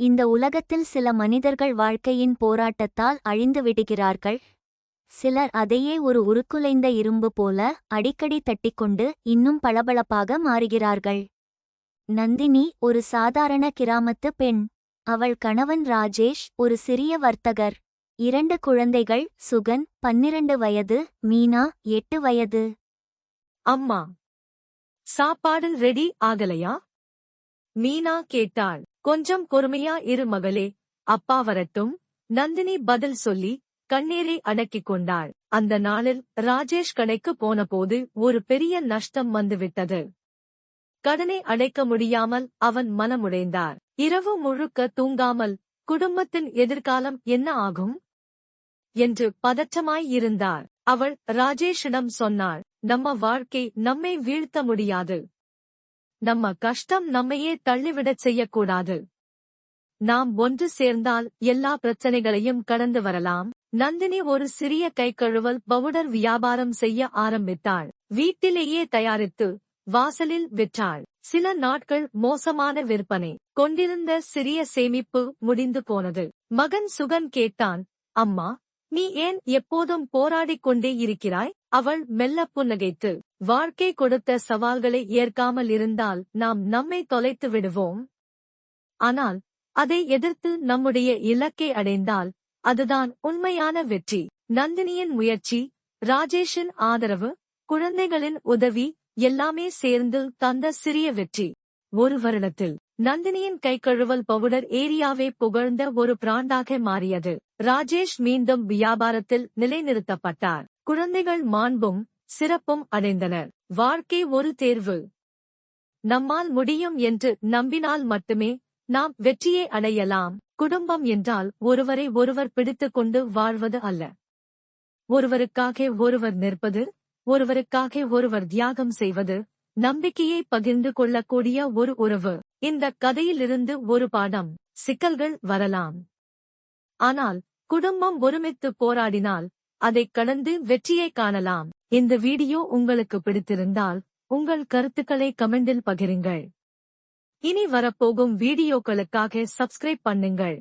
இந்த உலகத்தில் சில மனிதர்கள் வாழ்க்கையின் போராட்டத்தால் அழிந்து விடுகிறார்கள். சிலர் அதையே ஒரு உருக்குலைந்த இரும்பு போல அடிக்கடி தட்டிக்கொண்டு இன்னும் பளபளப்பாக மாறுகிறார்கள். நந்தினி ஒரு சாதாரண கிராமத்து பெண். அவள் கணவன் ராஜேஷ் ஒரு சிறிய வர்த்தகர். இரண்டு குழந்தைகள் சுகன் பன்னிரண்டு வயது மீனா எட்டு வயது. அம்மா சாப்பாடு ரெடி ஆகலையா? மீனா கேட்டாள். கொஞ்சம் பொறுமையா இரு மகளே. அப்பா வரட்டும். நந்தினி பதில் சொல்லி கண்ணீரை அடக்கிக் கொண்டாள். அந்த நாளில் ராஜேஷ் கடைக்கு போனபோது ஒரு பெரிய நஷ்டம் வந்துவிட்டது. கடனை அடைக்க முடியாமல் அவன் மனமுடைந்தார். இரவு முழுக்க தூங்காமல் குடும்பத்தின் எதிர்காலம் என்ன ஆகும்? என்று பதற்றமாய் இருந்தார். அவள் ராஜேஷிடம் சொன்னாள் நம்ம வாழ்க்கை நம்மை வீழ்த்த முடியாது. நம்ம கஷ்டம் நம்மையே தள்ளிவிடச் செய்யக்கூடாது. நாம் ஒன்று சேர்ந்தால் எல்லா பிரச்சனைகளையும் கடந்து வரலாம். நந்தினி ஒரு சிறிய கைக்கழுவல் பவுடர் வியாபாரம் செய்ய ஆரம்பித்தாள். வீட்டிலேயே தயாரித்து வாசலில் விற்றாள். சில நாட்கள் மோசமான விற்பனை. கொண்டிருந்த சிறிய சேமிப்பு முடிந்து போனது. மகன் சுகன் கேட்டான் அம்மா நீ ஏன் எப்போதும் போராடிக் கொண்டே இருக்கிறாய்? அவள் மெல்ல புன்னகைத்து வாழ்க்கை கொடுத்த சவால்களை ஏற்காமல் இருந்தால் நாம் நம்மை தொலைத்து விடுவோம். ஆனால் அதை எதிர்த்து நம்முடைய இலக்கை அடைந்தால் அதுதான் உண்மையான வெற்றி. நந்தினியின் முயற்சி ராஜேஷின் ஆதரவு குழந்தைகளின் உதவி எல்லாமே சேர்ந்து தந்த சிறிய வெற்றி. ஒரு வருடத்தில் நந்தினியின் கைக்கழுவல் பவுடர் ஏரியாவை புகழ்ந்த ஒரு பிராண்டாக மாறியது. ராஜேஷ் மீண்டும் வியாபாரத்தில் நிலைநிறுத்தப்பட்டார். குழந்தைகள் மாண்பும் சிறப்பும் அடைந்தனர். வாழ்க்கை ஒரு தேர்வு. நம்மால் முடியும் என்று நம்பினால் மட்டுமே நாம் வெற்றியை அடையலாம். குடும்பம் என்றால் ஒருவரை ஒருவர் பிடித்துக் கொண்டு வாழ்வது அல்ல. ஒருவருக்காக ஒருவர் நிற்பது ஒருவருக்காக ஒருவர் தியாகம் செய்வது நம்பிக்கையை பகிர்ந்து கொள்ளக்கூடிய ஒரு உறவு. இந்த கதையிலிருந்து ஒரு பாடம் சிக்கல்கள் வரலாம். ஆனால் குடும்பம் ஒருமித்து போராடினால் அதைக் கடந்து வெற்றியை காணலாம். இந்த வீடியோ உங்களுக்கு பிடித்திருந்தால் உங்கள் கருத்துக்களை கமெண்டில் பகிருங்கள். இனி வரப்போகும் வீடியோக்களுக்காக சப்ஸ்கிரைப் பண்ணுங்கள்.